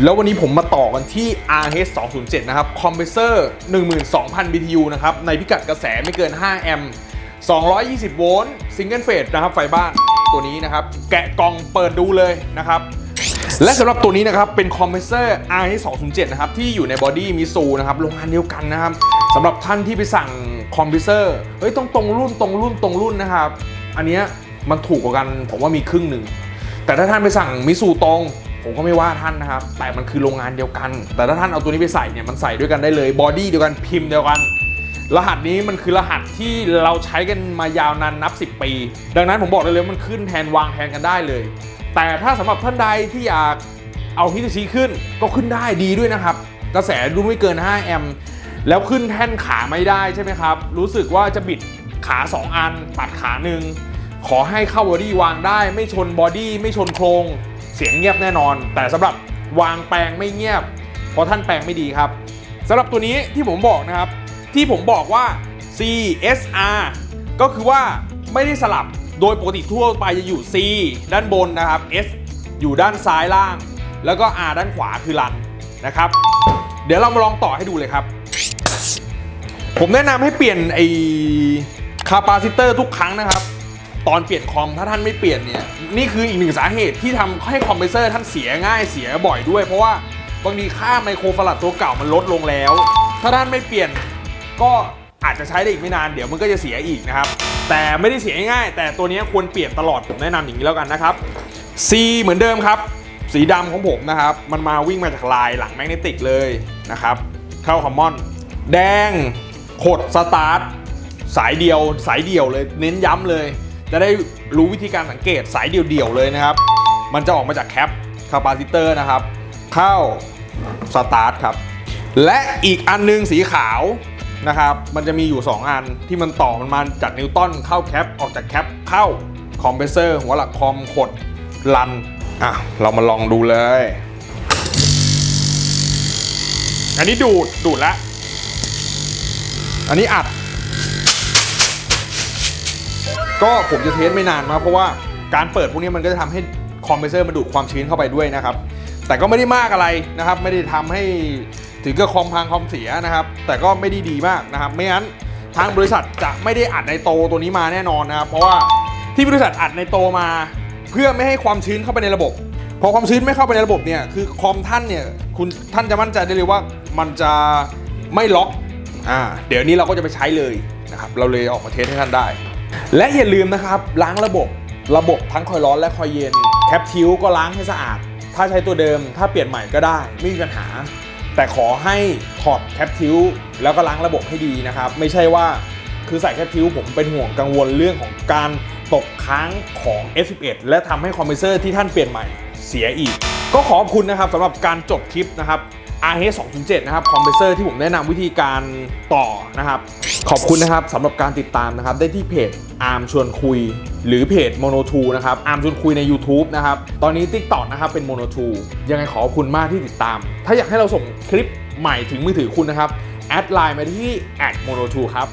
แล้ววันนี้ผมมาต่อกันที่ RH 207นะครับ คอมเพรสเซอร์ 12,000 BTU นะครับ ในพิกัดกระแสไม่เกิน 5 แอมป์ 220 โวลต์ ซิงเกิลเฟสนะครับไฟบ้านตัวนี้นะครับ แกะกล่องเปิดดูเลยนะครับ และสำหรับตัวนี้นะครับ เป็นคอมเพรสเซอร์ RH 207นะครับ ที่อยู่ในบอดี้มิซูนะครับ โรงงานเดียวกันนะครับสำหรับท่านที่ไปสั่งคอมเพรสเซอร์ เฮ้ยต้องตรงรุ่นตรงรุ่นตรงรุ่นนะครับ อันเนี้ยมันถูกกว่ากัน ผมว่ามีครึ่งหนึ่ง แต่ถ้าท่านไปสั่งมิซูตรง ผมก็ไม่ว่าท่านนะครับ แต่มันคือโรงงานเดียวกัน แต่ถ้าท่านเอาตัวนี้ไปใส่เนี่ยมันใส่ด้วยกันได้เลยบอดี้เดียวกันพิมพ์เดียวกัน รหัสนี้มันคือรหัสที่เราใช้กันมายาวนานนับ 10 ปี ดังนั้นผมบอกเลยเลยมันขึ้นแทนวางแทนกันได้เลย แต่ถ้าสำหรับท่านใดที่อยากเอาฮิตชิขึ้นก็ขึ้นได้ดีด้วยนะครับ กระแสรุ่นไม่เกิน 5 แอมป์แล้วขึ้นแท่นขาไม่ได้ใช่ไหมครับ รู้สึกว่าจะบิดขา 2 อันตัดขาหนึ่งขอให้เข้าบอดี้วางได้ ไม่ชนบอดี้ไม่ชนโครง สียงเงียบแน่นอน แต่สำหรับวางแปลงไม่เงียบ เพราะท่านแปลงไม่ดีครับสำหรับตัวนี้ที่ผมบอกนะครับ ที่ผมบอกว่า CSR ก็คือว่าไม่ได้สลับโดยปกติทั่วไปจะอยู่ C ด้านบนนะครับ S อยู่ด้านซ้ายล่าง แล้วก็ R ด้านขวาคือรันนะครับ เดี๋ยวเรามาลองต่อให้ดูเลยครับ ผมแนะนำให้เปลี่ยนไอ้คาปาซิเตอร์ทุกครั้งนะครับ ตอนเปลี่ยนคอมถ้าท่านไม่เปลี่ยนเนี่ยนี่คืออีกหนึ่งสาเหตุที่ทำให้คอมเพรสเซอร์ท่านเสียง่ายเสียบ่อยด้วย เพราะว่าบางทีค่าไมโครฟาราดตัวเก่ามันลดลงแล้ว ถ้าท่านไม่เปลี่ยนก็อาจจะใช้ได้อีกไม่นานเดี๋ยวมันก็จะเสียอีกนะครับ แต่ไม่ได้เสียง่าย แต่ตัวนี้ควรเปลี่ยนตลอดผมแนะนำอย่างนี้แล้วกันนะครับ C เหมือนเดิมครับ สีดำของผมนะครับ มันมาวิ่งมาจากลายหลังแมกเนติกเลยนะครับ เข้าคอมมอน แดงขดสตาร์ทสายเดียวสายเดียวเลยเน้นย้ำเลย จะได้รู้วิธีการสังเกตสายเดี่ยวๆเลยนะครับ มันจะออกมาจากแคปคาปาซิเตอร์นะครับ เข้าสตาร์ทครับ และอีกอันนึงสีขาวนะครับ มันจะมีอยู่ 2 อันที่มันต่อมันมาจากนิวตันเข้าแคปออกจากแคปเข้าคอมเพรสเซอร์หัวหลักคอมขดลันอะเรามาลองดูเลย อันนี้ดูดดูดล้วอันนี้อัด ก็ผมจะเทสไม่นานมากเพราะว่าการเปิดพวกนี้มันก็จะทำให้คอมเพรสเซอร์มันดูดความชื้นเข้าไปด้วยนะครับ แต่ก็ไม่ได้มากอะไรนะครับ ไม่ได้ทำให้ถึงกับคอมพังคอมเสียนะครับ แต่ก็ไม่ได้ดีมากนะครับ ไม่งั้นทางบริษัทจะไม่ได้อัดในโตตัวนี้มาแน่นอนนะครับ เพราะว่าที่บริษัทอัดในโตมา เพื่อไม่ให้ความชื้นเข้าไปในระบบพอความชื้นไม่เข้าไปในระบบเนี่ยคือคอมท่านเนี่ยคุณท่านจะมั่นใจได้เลยว่ามันจะไม่ล็อกอ่าเดี๋ยวนี้เราก็จะไปใช้เลยนะครับ เราเลยออกมาเทสให้ท่านได้ และอย่าลืมนะครับ ล้างระบบระบบทั้งคอยร้อนและคอยเย็น แคปทิวก็ล้างให้สะอาด ถ้าใช้ตัวเดิมถ้าเปลี่ยนใหม่ก็ได้ไม่มีปัญหา แต่ขอให้ถอดแคปทิวแล้วก็ล้างระบบให้ดีนะครับ ไม่ใช่ว่าคือใส่แคปทิวผมเป็นห่วงกังวลเรื่องของการตกค้างของ F11 และทำให้คอมเพรสเซอร์ที่ท่านเปลี่ยนใหม่เสียอีก ก็ขอบคุณนะครับสำหรับการจบคลิปนะครับ RH 2.7 นะครับคอมเพรสเซอร์ที่ผมแนะนำวิธีการต่อนะครับ ขอบคุณนะครับสำหรับการติดตามนะครับ ได้ที่เพจอาร์มชวนคุย หรือเพจโมโนทูนะครับอาร์มชวนคุยใน YouTube นะครับ ตอนนี้ TikTok นะครับเป็นโมโนทูยังไงขอบคุณมากที่ติดตาม ถ้าอยากให้เราส่งคลิปใหม่ถึงมือถือคุณนะครับ แอดไลน์มาที่โมโนทูครับ